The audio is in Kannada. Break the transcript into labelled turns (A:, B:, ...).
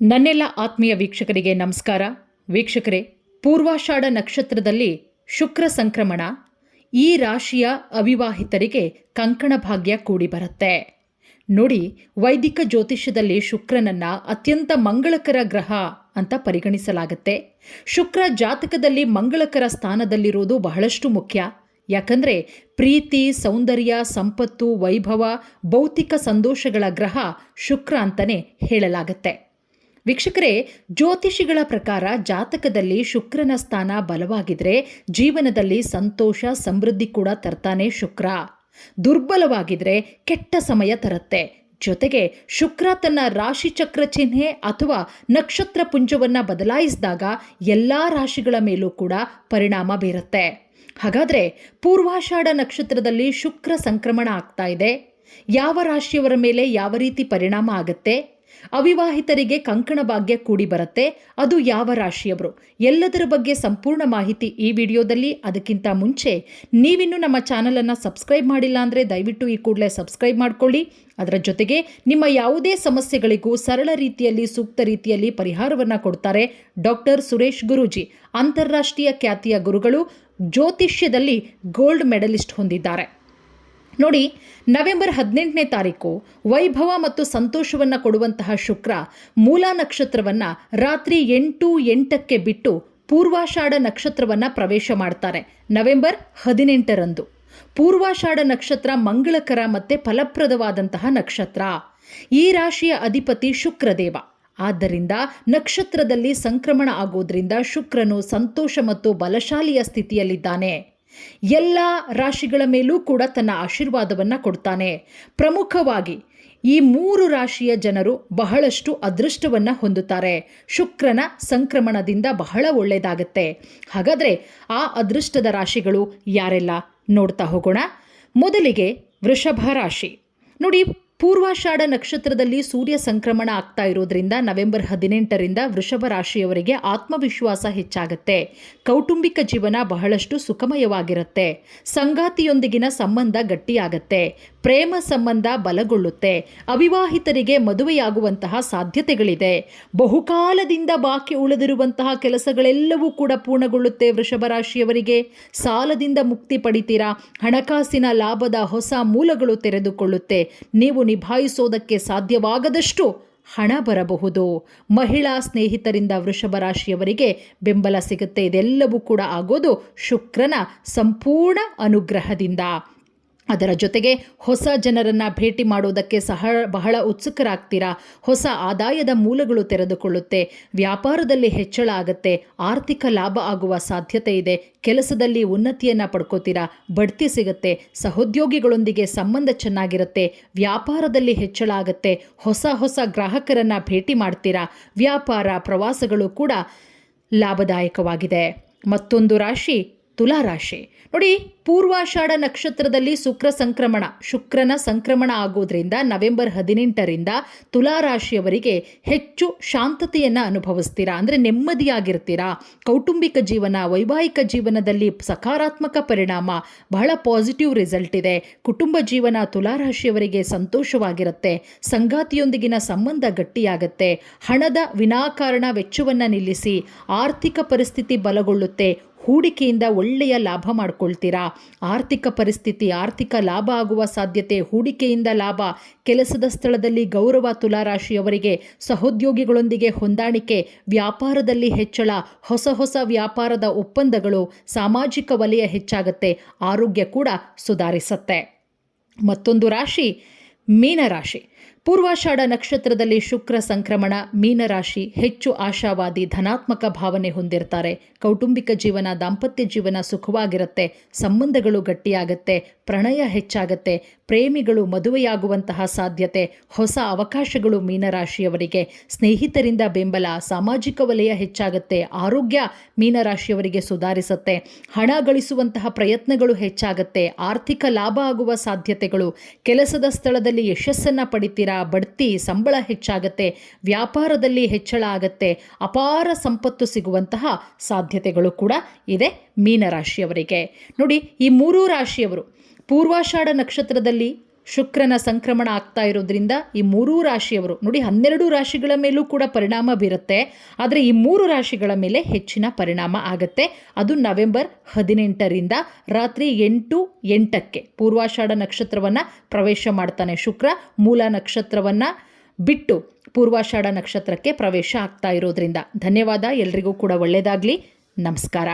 A: ನನ್ನೆಲ್ಲ ಆತ್ಮೀಯ ವೀಕ್ಷಕರಿಗೆ ನಮಸ್ಕಾರ. ವೀಕ್ಷಕರೇ, ಪೂರ್ವಾಷಾಢ ನಕ್ಷತ್ರದಲ್ಲಿ ಶುಕ್ರ ಸಂಕ್ರಮಣ ಈ ರಾಶಿಯ ಅವಿವಾಹಿತರಿಗೆ ಕಂಕಣ ಭಾಗ್ಯ ಕೂಡಿ ಬರುತ್ತೆ. ನೋಡಿ, ವೈದಿಕ ಜ್ಯೋತಿಷ್ಯದಲ್ಲಿ ಶುಕ್ರನನ್ನ ಅತ್ಯಂತ ಮಂಗಳಕರ ಗ್ರಹ ಅಂತ ಪರಿಗಣಿಸಲಾಗುತ್ತೆ. ಶುಕ್ರ ಜಾತಕದಲ್ಲಿ ಮಂಗಳಕರ ಸ್ಥಾನದಲ್ಲಿರುವುದು ಬಹಳಷ್ಟು ಮುಖ್ಯ. ಯಾಕಂದ್ರೆ, ಪ್ರೀತಿ, ಸೌಂದರ್ಯ, ಸಂಪತ್ತು, ವೈಭವ, ಭೌತಿಕ ಸಂತೋಷಗಳ ಗ್ರಹ ಶುಕ್ರ ಅಂತಲೇ ಹೇಳಲಾಗತ್ತೆ. ವೀಕ್ಷಕರೇ, ಜ್ಯೋತಿಷಿಗಳ ಪ್ರಕಾರ ಜಾತಕದಲ್ಲಿ ಶುಕ್ರನ ಸ್ಥಾನ ಬಲವಾಗಿದ್ರೆ ಜೀವನದಲ್ಲಿ ಸಂತೋಷ, ಸಮೃದ್ಧಿ ಕೂಡ ತರ್ತಾನೆ ಶುಕ್ರ. ದುರ್ಬಲವಾಗಿದ್ರೆ ಕೆಟ್ಟ ಸಮಯ ತರುತ್ತೆ. ಜೊತೆಗೆ ಶುಕ್ರ ತನ್ನ ರಾಶಿ ಚಕ್ರ ಚಿಹ್ನೆ ಅಥವಾ ನಕ್ಷತ್ರ ಪುಂಜವನ್ನ ಬದಲಾಯಿಸಿದಾಗ ಎಲ್ಲ ರಾಶಿಗಳ ಮೇಲೂ ಕೂಡ ಪರಿಣಾಮ ಬೀರುತ್ತೆ. ಹಾಗಾದ್ರೆ ಪೂರ್ವಾಷಾಢ ನಕ್ಷತ್ರದಲ್ಲಿ ಶುಕ್ರ ಸಂಕ್ರಮಣ ಆಗ್ತಾ ಇದೆ. ಯಾವ ರಾಶಿಯವರ ಮೇಲೆ ಯಾವ ರೀತಿ ಪರಿಣಾಮ ಆಗುತ್ತೆ? ಅವಿವಾಹಿತರಿಗೆ ಕಂಕಣ ಭಾಗ್ಯ ಕೂಡಿ ಬರುತ್ತೆ. ಅದು ಯಾವ ರಾಶಿಯವರು? ಎಲ್ಲದರ ಬಗ್ಗೆ ಸಂಪೂರ್ಣ ಮಾಹಿತಿ ಈ ವಿಡಿಯೋದಲ್ಲಿ. ಅದಕ್ಕಿಂತ ಮುಂಚೆ ನೀವಿನ್ನೂ ನಮ್ಮ ಚಾನಲನ್ನು ಸಬ್ಸ್ಕ್ರೈಬ್ ಮಾಡಿಲ್ಲ ಅಂದರೆ ದಯವಿಟ್ಟು ಈ ಕೂಡಲೇ ಸಬ್ಸ್ಕ್ರೈಬ್ ಮಾಡ್ಕೊಳ್ಳಿ. ಅದರ ಜೊತೆಗೆ ನಿಮ್ಮ ಯಾವುದೇ ಸಮಸ್ಯೆಗಳಿಗೂ ಸರಳ ರೀತಿಯಲ್ಲಿ, ಸೂಕ್ತ ರೀತಿಯಲ್ಲಿ ಪರಿಹಾರವನ್ನು ಕೊಡ್ತಾರೆ ಡಾಕ್ಟರ್ ಸುರೇಶ್ ಗುರೂಜಿ. ಅಂತಾರಾಷ್ಟ್ರೀಯ ಖ್ಯಾತಿಯ ಗುರುಗಳು ಜ್ಯೋತಿಷ್ಯದಲ್ಲಿ ಗೋಲ್ಡ್ ಮೆಡಲಿಸ್ಟ್ ಹೊಂದಿದ್ದಾರೆ. ನೋಡಿ, ನವೆಂಬರ್ ಹದಿನೆಂಟನೇ ತಾರೀಕು ವೈಭವ ಮತ್ತು ಸಂತೋಷವನ್ನು ಕೊಡುವಂತಹ ಶುಕ್ರ ಮೂಲ ನಕ್ಷತ್ರವನ್ನು ರಾತ್ರಿ ಎಂಟು ಎಂಟಕ್ಕೆ ಬಿಟ್ಟು ಪೂರ್ವಾಷಾಢ ನಕ್ಷತ್ರವನ್ನು ಪ್ರವೇಶ ಮಾಡ್ತಾರೆ. ನವೆಂಬರ್ ಹದಿನೆಂಟರಂದು. ಪೂರ್ವಾಷಾಢ ನಕ್ಷತ್ರ ಮಂಗಳಕರ ಮತ್ತು ಫಲಪ್ರದವಾದಂತಹ ನಕ್ಷತ್ರ. ಈ ರಾಶಿಯ ಅಧಿಪತಿ ಶುಕ್ರದೇವ. ಆದ್ದರಿಂದ ನಕ್ಷತ್ರದಲ್ಲಿ ಸಂಕ್ರಮಣ ಆಗೋದ್ರಿಂದ ಶುಕ್ರನು ಸಂತೋಷ ಮತ್ತು ಬಲಶಾಲಿಯ ಸ್ಥಿತಿಯಲ್ಲಿದ್ದಾನೆ. ಎಲ್ಲ ರಾಶಿಗಳ ಮೇಲೂ ಕೂಡ ತನ್ನ ಆಶೀರ್ವಾದವನ್ನು ಕೊಡ್ತಾನೆ. ಪ್ರಮುಖವಾಗಿ ಈ ಮೂರು ರಾಶಿಯ ಜನರು ಬಹಳಷ್ಟು ಅದೃಷ್ಟವನ್ನು ಹೊಂದುತ್ತಾರೆ. ಶುಕ್ರನ ಸಂಕ್ರಮಣದಿಂದ ಬಹಳ ಒಳ್ಳೆಯದಾಗತ್ತೆ ಹಾಗಾದರೆ ಆ ಅದೃಷ್ಟದ ರಾಶಿಗಳು ಯಾರೆಲ್ಲ ನೋಡ್ತಾ ಹೋಗೋಣ. ಮೊದಲಿಗೆ ವೃಷಭ ರಾಶಿ. ನೋಡಿ ಪೂರ್ವಾಷಾಢ ನಕ್ಷತ್ರದಲ್ಲಿ ಸೂರ್ಯ ಸಂಕ್ರಮಣ ಆಗ್ತಾ ಇರೋದ್ರಿಂದ ನವೆಂಬರ್ ಹದಿನೆಂಟರಿಂದ ವೃಷಭ ರಾಶಿಯವರಿಗೆ ಆತ್ಮವಿಶ್ವಾಸ ಹೆಚ್ಚಾಗುತ್ತೆ. ಕೌಟುಂಬಿಕ ಜೀವನ ಬಹಳಷ್ಟು ಸುಖಮಯವಾಗಿರುತ್ತೆ. ಸಂಗಾತಿಯೊಂದಿಗಿನ ಸಂಬಂಧ ಗಟ್ಟಿಯಾಗತ್ತೆ. ಪ್ರೇಮ ಸಂಬಂಧ ಬಲಗೊಳ್ಳುತ್ತೆ. ಅವಿವಾಹಿತರಿಗೆ ಮದುವೆಯಾಗುವಂತಹ ಸಾಧ್ಯತೆಗಳಿದೆ. ಬಹುಕಾಲದಿಂದ ಬಾಕಿ ಉಳಿದಿರುವಂತಹ ಕೆಲಸಗಳೆಲ್ಲವೂ ಕೂಡ ಪೂರ್ಣಗೊಳ್ಳುತ್ತೆ ವೃಷಭ ರಾಶಿಯವರಿಗೆ. ಸಾಲದಿಂದ ಮುಕ್ತಿ ಪಡಿತೀರಾ? ಹಣಕಾಸಿನ ಲಾಭದ ಹೊಸ ಮೂಲಗಳು ತೆರೆದುಕೊಳ್ಳುತ್ತೆ. ನೀವು ನಿಭಾಯಿಸೋದಕ್ಕೆ ಸಾಧ್ಯವಾಗದಷ್ಟು ಹಣ ಬರಬಹುದು. ಮಹಿಳಾ ಸ್ನೇಹಿತರಿಂದ ವೃಷಭ ರಾಶಿಯವರಿಗೆ ಬೆಂಬಲ ಸಿಗುತ್ತೆ. ಇದೆಲ್ಲವೂ ಕೂಡ ಆಗೋದು ಶುಕ್ರನ ಸಂಪೂರ್ಣ ಅನುಗ್ರಹದಿಂದ. ಅದರ ಜೊತೆಗೆ ಹೊಸ ಜನರನ್ನು ಭೇಟಿ ಮಾಡೋದಕ್ಕೆ ಸಹ ಬಹಳ ಉತ್ಸುಕರಾಗ್ತೀರಾ? ಹೊಸ ಆದಾಯದ ಮೂಲಗಳು ತೆರೆದುಕೊಳ್ಳುತ್ತೆ. ವ್ಯಾಪಾರದಲ್ಲಿ ಹೆಚ್ಚಳ ಆಗುತ್ತೆ. ಆರ್ಥಿಕ ಲಾಭ ಆಗುವ ಸಾಧ್ಯತೆ ಇದೆ. ಕೆಲಸದಲ್ಲಿ ಉನ್ನತಿಯನ್ನು ಪಡ್ಕೋತೀರಾ? ಬಡ್ತಿ ಸಿಗುತ್ತೆ. ಸಹೋದ್ಯೋಗಿಗಳೊಂದಿಗೆ ಸಂಬಂಧ ಚೆನ್ನಾಗಿರುತ್ತೆ. ವ್ಯಾಪಾರದಲ್ಲಿ ಹೆಚ್ಚಳ ಆಗುತ್ತೆ. ಹೊಸ ಹೊಸ ಗ್ರಾಹಕರನ್ನು ಭೇಟಿ ಮಾಡ್ತೀರಾ? ವ್ಯಾಪಾರ ಪ್ರವಾಸಗಳು ಕೂಡ ಲಾಭದಾಯಕವಾಗಿದೆ. ಮತ್ತೊಂದು ರಾಶಿ ತುಲಾ ರಾಶಿ. ನೋಡಿ, ಪೂರ್ವಾಷಾಢ ನಕ್ಷತ್ರದಲ್ಲಿ ಶುಕ್ರ ಸಂಕ್ರಮಣ. ಶುಕ್ರನ ಸಂಕ್ರಮಣ ಆಗೋದ್ರಿಂದ ನವೆಂಬರ್ ಹದಿನೆಂಟರಿಂದ ತುಲಾ ರಾಶಿಯವರಿಗೆ ಹೆಚ್ಚು ಶಾಂತತೆಯನ್ನು ಅನುಭವಿಸ್ತೀರಾ? ಅಂದರೆ ನೆಮ್ಮದಿಯಾಗಿರ್ತೀರಾ? ಕೌಟುಂಬಿಕ ಜೀವನ, ವೈವಾಹಿಕ ಜೀವನದಲ್ಲಿ ಸಕಾರಾತ್ಮಕ ಪರಿಣಾಮ, ಬಹಳ ಪಾಸಿಟಿವ್ ರಿಸಲ್ಟ್ ಇದೆ. ಕುಟುಂಬ ಜೀವನ ತುಲಾ ರಾಶಿಯವರಿಗೆ ಸಂತೋಷವಾಗಿರುತ್ತೆ. ಸಂಗಾತಿಯೊಂದಿಗಿನ ಸಂಬಂಧ ಗಟ್ಟಿಯಾಗತ್ತೆ. ಹಣದ ವಿನಾಕಾರಣ ವೆಚ್ಚವನ್ನು ನಿಲ್ಲಿಸಿ ಆರ್ಥಿಕ ಪರಿಸ್ಥಿತಿ ಬಲಗೊಳ್ಳುತ್ತೆ. ಹೂಡಿಕೆಯಿಂದ ಒಳ್ಳೆಯ ಲಾಭ ಮಾಡ್ಕೊಳ್ತೀರಾ? ಆರ್ಥಿಕ ಪರಿಸ್ಥಿತಿ, ಆರ್ಥಿಕ ಲಾಭ ಆಗುವ ಸಾಧ್ಯತೆ, ಹೂಡಿಕೆಯಿಂದ ಲಾಭ, ಕೆಲಸದ ಸ್ಥಳದಲ್ಲಿ ಗೌರವ ತುಲಾರಾಶಿಯವರಿಗೆ, ಸಹೋದ್ಯೋಗಿಗಳೊಂದಿಗೆ ಹೊಂದಾಣಿಕೆ, ವ್ಯಾಪಾರದಲ್ಲಿ ಹೆಚ್ಚಳ, ಹೊಸ ಹೊಸ ವ್ಯಾಪಾರದ ಒಪ್ಪಂದಗಳು ಸಾಮಾಜಿಕ ವಲಯ ಹೆಚ್ಚಾಗುತ್ತೆ, ಆರೋಗ್ಯ ಕೂಡ ಸುಧಾರಿಸುತ್ತೆ. ಮತ್ತೊಂದು ರಾಶಿ, ಮೀನರಾಶಿ. ಪೂರ್ವಾಷಾಢ ನಕ್ಷತ್ರದಲ್ಲಿ ಶುಕ್ರ ಸಂಕ್ರಮಣ, ಮೀನರಾಶಿ ಹೆಚ್ಚು ಆಶಾವಾದಿ, ಧನಾತ್ಮಕ ಭಾವನೆ ಹೊಂದಿರ್ತಾರೆ. ಕೌಟುಂಬಿಕ ಜೀವನ, ದಾಂಪತ್ಯ ಜೀವನ ಸುಖವಾಗಿರುತ್ತೆ. ಸಂಬಂಧಗಳು ಗಟ್ಟಿಯಾಗತ್ತೆ. ಪ್ರಣಯ ಹೆಚ್ಚಾಗತ್ತೆ. ಪ್ರೇಮಿಗಳು ಮದುವೆಯಾಗುವಂತಹ ಸಾಧ್ಯತೆ. ಹೊಸ ಅವಕಾಶಗಳು ಮೀನರಾಶಿಯವರಿಗೆ. ಸ್ನೇಹಿತರಿಂದ ಬೆಂಬಲ, ಸಾಮಾಜಿಕ ವಲಯ ಹೆಚ್ಚಾಗುತ್ತೆ. ಆರೋಗ್ಯ ಮೀನರಾಶಿಯವರಿಗೆ ಸುಧಾರಿಸುತ್ತೆ. ಹಣ ಗಳಿಸುವಂತಹ ಪ್ರಯತ್ನಗಳು ಹೆಚ್ಚಾಗತ್ತೆ. ಆರ್ಥಿಕ ಲಾಭ ಆಗುವ ಸಾಧ್ಯತೆಗಳು. ಕೆಲಸದ ಸ್ಥಳದಲ್ಲಿ ಯಶಸ್ಸನ್ನು ಪಡಿತೀರಾ? ಬಡ್ತಿ ಸಂಬಳ ಹೆಚ್ಚಾಗತ್ತೆ, ವ್ಯಾಪಾರದಲ್ಲಿ ಹೆಚ್ಚಳ ಆಗತ್ತೆ, ಅಪಾರ ಸಂಪತ್ತು ಸಿಗುವಂತಹ ಸಾಧ್ಯತೆಗಳು ಕೂಡ ಇದೆ ಮೀನರಾಶಿಯವರಿಗೆ. ನೋಡಿ, ಈ ಮೂರೂ ರಾಶಿಯವರು, ಪೂರ್ವಾಷಾಢ ನಕ್ಷತ್ರದಲ್ಲಿ ಶುಕ್ರನ ಸಂಕ್ರಮಣ ಆಗ್ತಾ ಇರೋದ್ರಿಂದ ಈ ಮೂರೂ ರಾಶಿಯವರು, ನೋಡಿ ಹನ್ನೆರಡು ರಾಶಿಗಳ ಮೇಲೂ ಕೂಡ ಪರಿಣಾಮ ಬೀರುತ್ತೆ. ಆದರೆ ಈ ಮೂರು ರಾಶಿಗಳ ಮೇಲೆ ಹೆಚ್ಚಿನ ಪರಿಣಾಮ ಆಗುತ್ತೆ. ಅದು ನವೆಂಬರ್ ಹದಿನೆಂಟರಿಂದ ರಾತ್ರಿ ಎಂಟು ಎಂಟಕ್ಕೆ ಪೂರ್ವಾಷಾಢ ನಕ್ಷತ್ರವನ್ನು ಪ್ರವೇಶ ಮಾಡ್ತಾನೆ ಶುಕ್ರ. ಮೂಲ ನಕ್ಷತ್ರವನ್ನು ಬಿಟ್ಟು ಪೂರ್ವಾಷಾಢ ನಕ್ಷತ್ರಕ್ಕೆ ಪ್ರವೇಶ ಆಗ್ತಾ ಇರೋದ್ರಿಂದ. ಧನ್ಯವಾದ, ಎಲ್ರಿಗೂ ಕೂಡ ಒಳ್ಳೆಯದಾಗಲಿ ನಮಸ್ಕಾರ.